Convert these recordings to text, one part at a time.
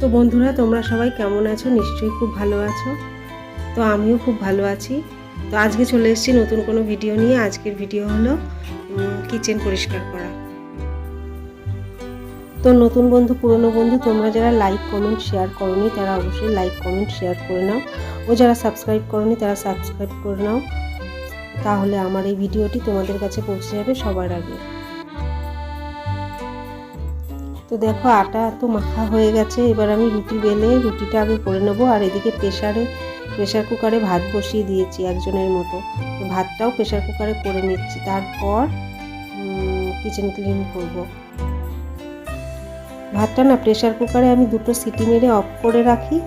তো বন্ধুরা, তোমরা সবাই কেমন আছো? নিশ্চয়ই খুব ভালো আছো। তো আমিও খুব ভালো আছি। তো আজকে চলে এসেছি নতুন কোনো ভিডিও নিয়ে। আজকের ভিডিও হলো কিচেন পরিষ্কার করা। তো নতুন বন্ধু, পুরনো বন্ধু, তোমরা যারা লাইক, কমেন্ট, শেয়ার করনি, তারা অবশ্যই লাইক, কমেন্ট, শেয়ার করে নাও। ও যারা সাবস্ক্রাইব করনি, তারা সাবস্ক্রাইব করে নাও। তাহলে আমার এই ভিডিওটি তোমাদের কাছে পৌঁছে যাবে সবার আগে। তো দেখো আটা তো মাখা হয়ে গেছে, এবার আমি রুটি বেলে রুটিটা আগে করে নেব, আর এদিকে প্রেশারে প্রেশার কুকারে ভাত বসিয়ে দিয়েছি একজনের মতো। ভাতটাও প্রেশার কুকারে করে নিচ্ছি, তারপর কিচেন ক্লিন করব। ভাতটা না প্রেশার কুকারে আমি দুটো সিটি মেরে অফ করে রাখি,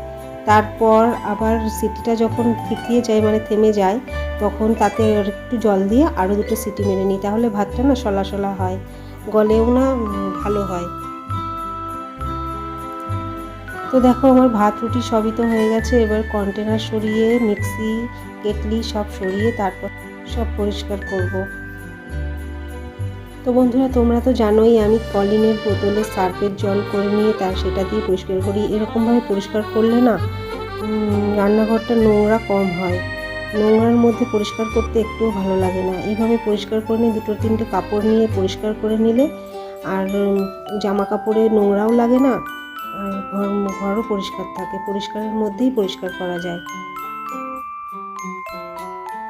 তারপর আবার সিটিটা যখন ফিটিয়ে যায় মানে থেমে যায়, তখন তাতে একটু জল দিয়ে আরও দুটো সিটি মেরে নিই, তাহলে ভাতটা না সলা সলা হয়, গলেও না ভালো হয়। তো দেখো আমার ভাত, রুটি সবই তো হয়ে গেছে। এবার কন্টেনার সরিয়ে, মিক্সি, কেটলি সব সরিয়ে তারপর সব পরিষ্কার করব। তো বন্ধুরা, তোমরা তো জানোই আমি কলিনের বোতলে সার্ফের জল করে নিয়ে তার সেটা দিয়ে পরিষ্কার করি। এরকমভাবে পরিষ্কার করলে না রান্নাঘরটা নোংরা কম হয়। নোংরার মধ্যে পরিষ্কার করতে একটুও ভালো লাগে না। এইভাবে পরিষ্কার করে নিয়ে দুটো তিনটে কাপড় নিয়ে পরিষ্কার করে নিলে, আর জামা কাপড়ে নোংরাও লাগে না। ঘর, ঘরও পরিষ্কার থাকে, পরিষ্কারের মধ্যেই পরিষ্কার করা যায়।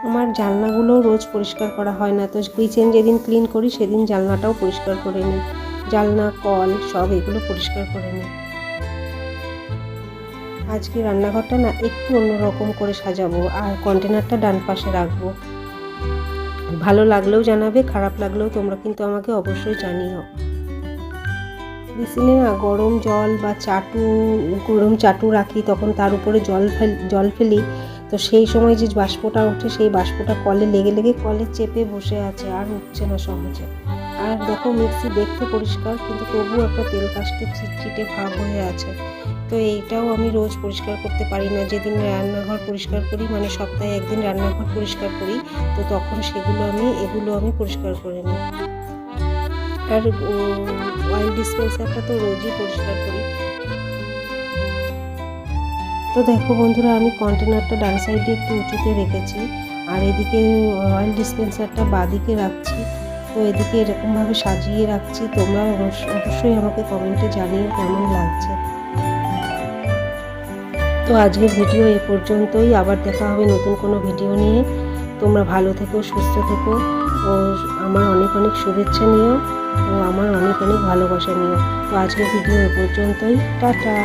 আমার জানলাগুলোও রোজ পরিষ্কার করা হয় না, তো কিচেন যেদিন ক্লিন করি সেদিন জানলাটাও পরিষ্কার করে নিই। জানলা, কল সব এগুলো পরিষ্কার করে নিই। আজকে রান্নাঘরটা না একটু অন্যরকম করে সাজাবো আর কন্টেনারটা ডান পাশে রাখব। ভালো লাগলেও জানাবে, খারাপ লাগলেও তোমরা কিন্তু আমাকে অবশ্যই জানিও। বেসিনে না, গরম জল বা চাটু, গরম চাটু রাখি, তখন তার উপরে জল ফেল, জল ফেলি। তো সেই সময় যে বাষ্পটা ওঠে, সেই বাষ্পটা কলে লেগে লেগে কলে চেপে বসে আছে, আর উঠছে না সহজে। আর দেখো, মিক্সি দেখতে পরিষ্কার, কিন্তু তবুও একটা তেল কাস্টে চিটচিটে ভাব হয়ে আছে। তো এইটাও আমি রোজ পরিষ্কার করতে পারি না। যেদিন রান্নাঘর পরিষ্কার করি মানে সপ্তাহে একদিন রান্নাঘর পরিষ্কার করি, তো তখন সেগুলো আমি, এগুলো আমি পরিষ্কার করে নিই। আর অয়েল ডিসপেন্সারটা তো রোজই পরিষ্কার করি। তো দেখো বন্ধুরা, আমি কন্টেনারটা ডান সাইডে একটু উঁচুতে রেখেছি, আর এদিকে অয়েল ডিসপেন্সারটা বাদিকে রাখছি। তো এদিকে এরকমভাবে সাজিয়ে রাখছি। তোমরা অবশ্যই আমাকে কমেন্টে জানিয়ে কেমন লাগছে। তো আজকের ভিডিও এ পর্যন্তই। আবার দেখা হবে নতুন কোনো ভিডিও নিয়ে। তোমরা ভালো থেকো, সুস্থ থেকো। ও আমার অনেক অনেক শুভেচ্ছা নিও ও আমার অনেক অনেক ভালোবাসা নিও। তো আজকের ভিডিও এ পর্যন্তই, টাটা।